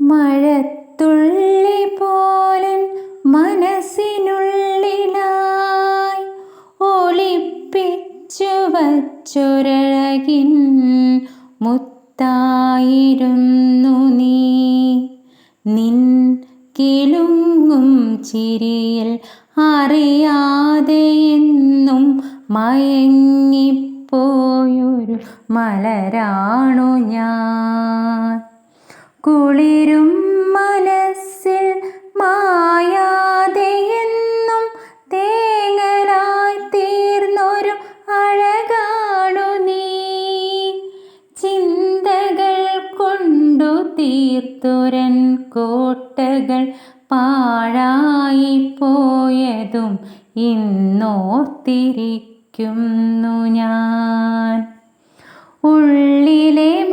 മഴത്തുള്ളി പോലൻ മനസ്സിനുള്ളിലായി ഒളിപ്പിച്ചു വച്ചൊരഴകിൻ മുത്തായിരുന്നു നീ. നിൻ കിലുങ്ങും ചിരിയിൽ അറിയാതെ എന്നും മയങ്ങിപ്പോയൊരു മലരാണു ഞാൻ? കുളിരും മനസ്സിൽ മായാതെ എന്നും തേങ്ങലായി തീർന്നൊരു അഴകാണു നീ. ചിന്തകൾ കൊണ്ടു തീർത്തുരൻ കോട്ടകൾ പാഴായി പോയതും ഇന്നോർത്തിരിക്കുന്നു ഞാൻ. ഉള്ളിലെ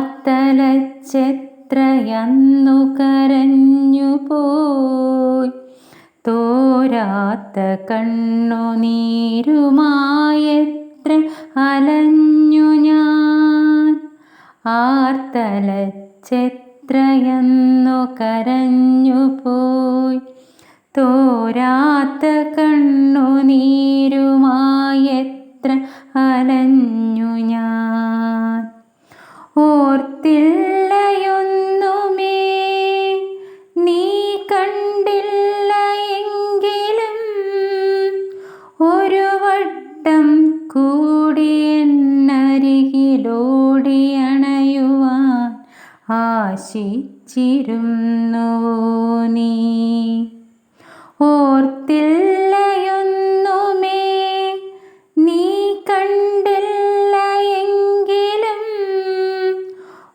ആർത്തലച്ചെത്രയന്നു കരഞ്ഞു പോയി. തോരാത്ത കണ്ണുനീരുമായെത്ര അലഞ്ഞു ഞാൻ. ആർത്തലച്ചെത്രയെന്നു കരഞ്ഞു പോയി. തോരാത്ത ആശിച്ചിരുന്നു നീ. ഓർത്തില്ലയൊന്നുമേ നീ കണ്ടില്ല എങ്കിലും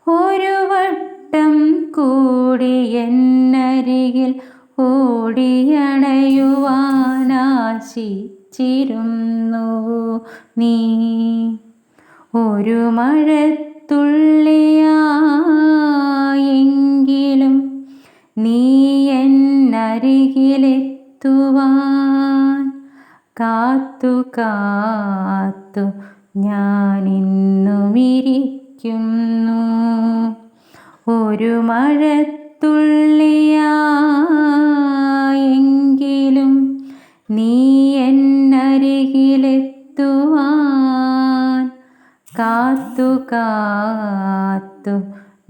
ഒരു വട്ടം കൂടി എന്നരികിൽ ഓടിയണയുവാനാശിച്ചിരുന്നു നീ. ഒരു മഴത്തുള്ളിയായെങ്കിലും കാത്തു കാത്തു ഞാനിന്നുമിരിക്കുന്നു ഒരു മഴത്തുള്ളിയെങ്കിലും നീ എന്നരികിലെത്തുവാൻ. കാത്തു കാത്തു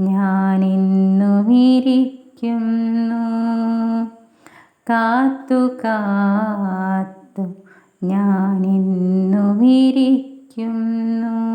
ഞാനിന്നുമിരിക്കുന്നു കാത്തു കാത്തു ഞാനിന്നുമിരിക്കുന്നു.